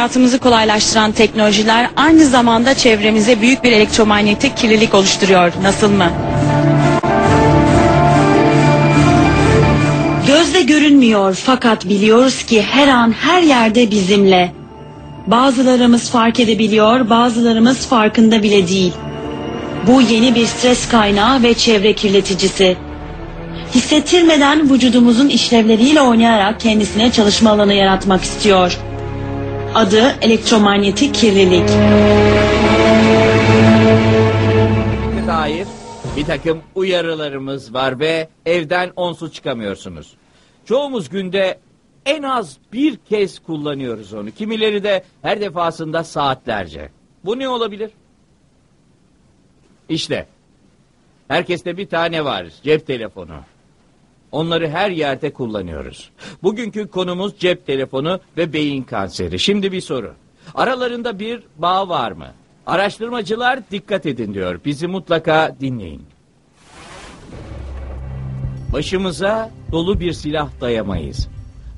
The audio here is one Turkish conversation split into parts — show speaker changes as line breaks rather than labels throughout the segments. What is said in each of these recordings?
hayatımızı kolaylaştıran teknolojiler aynı zamanda çevremize büyük bir elektromanyetik kirlilik oluşturuyor. Nasıl mı?
Gözle görünmüyor fakat biliyoruz ki her an her yerde bizimle. Bazılarımız fark edebiliyor, bazılarımız farkında bile değil. Bu yeni bir stres kaynağı ve çevre kirleticisi. Hissettirmeden vücudumuzun işlevleriyle oynayarak kendisine çalışma alanı yaratmak istiyor. Adı elektromanyetik kirlilik.
dair bir takım uyarılarımız var ve evden onsuz çıkamıyorsunuz. Çoğumuz günde en az bir kez kullanıyoruz onu. Kimileri de her defasında saatlerce. Bu ne olabilir? İşte herkeste bir tane var cep telefonu. Onları her yerde kullanıyoruz. Bugünkü konumuz cep telefonu ve beyin kanseri. Şimdi bir soru. Aralarında bir bağ var mı? Araştırmacılar dikkat edin diyor. Bizi mutlaka dinleyin. Başımıza dolu bir silah dayamayız.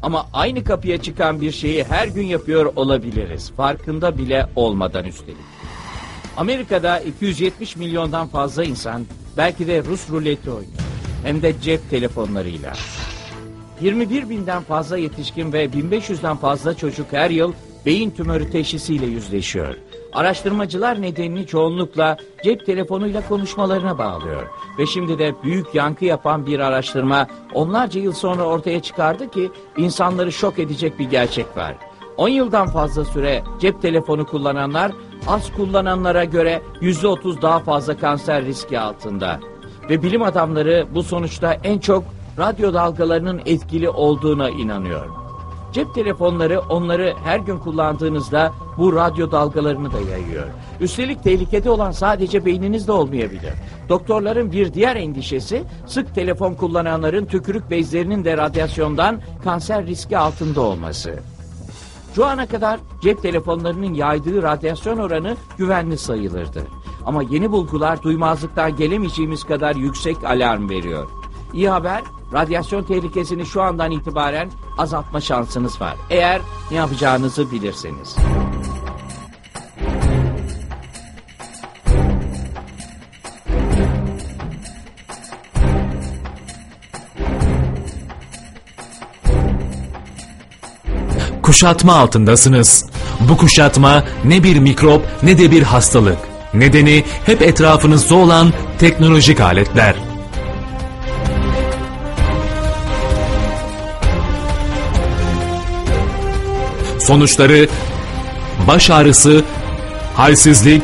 Ama aynı kapıya çıkan bir şeyi her gün yapıyor olabiliriz. Farkında bile olmadan üstelik. Amerika'da 270 milyondan fazla insan belki de Rus ruleti oynuyor. Hem de cep telefonlarıyla. 21 binden fazla yetişkin ve 1500'den fazla çocuk her yıl beyin tümörü teşhisiyle yüzleşiyor. Araştırmacılar nedenini çoğunlukla cep telefonuyla konuşmalarına bağlıyor. Ve şimdi de büyük yankı yapan bir araştırma onlarca yıl sonra ortaya çıkardı ki insanları şok edecek bir gerçek var. 10 yıldan fazla süre cep telefonu kullananlar az kullananlara göre %30 daha fazla kanser riski altında. Ve bilim adamları bu sonuçta en çok radyo dalgalarının etkili olduğuna inanıyor. Cep telefonları onları her gün kullandığınızda bu radyo dalgalarını da yayıyor. Üstelik tehlikede olan sadece beyninizde olmayabilir. Doktorların bir diğer endişesi sık telefon kullananların tükürük bezlerinin de radyasyondan kanser riski altında olması. Şu ana kadar cep telefonlarının yaydığı radyasyon oranı güvenli sayılırdı. Ama yeni bulgular duymazlıktan gelemeyeceğimiz kadar yüksek alarm veriyor. İyi haber, radyasyon tehlikesini şu andan itibaren azaltma şansınız var. Eğer ne yapacağınızı bilirseniz.
Kuşatma altındasınız. Bu kuşatma ne bir mikrop ne de bir hastalık. Nedeni hep etrafınızda olan teknolojik aletler. Sonuçları baş ağrısı, halsizlik,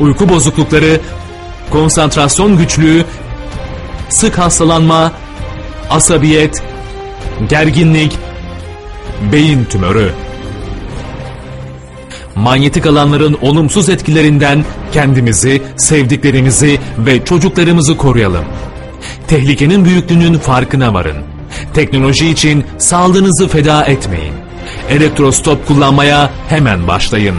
uyku bozuklukları, konsantrasyon güçlüğü, sık hastalanma, asabiyet, gerginlik, beyin tümörü. Manyetik alanların olumsuz etkilerinden kendimizi, sevdiklerimizi ve çocuklarımızı koruyalım. Tehlikenin büyüklüğünün farkına varın. Teknoloji için sağlığınızı feda etmeyin. Elektrostop kullanmaya hemen başlayın.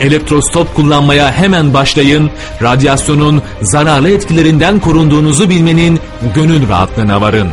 Elektrostop kullanmaya hemen başlayın. Radyasyonun zararlı etkilerinden korunduğunuzu bilmenin gönül rahatlığına varın.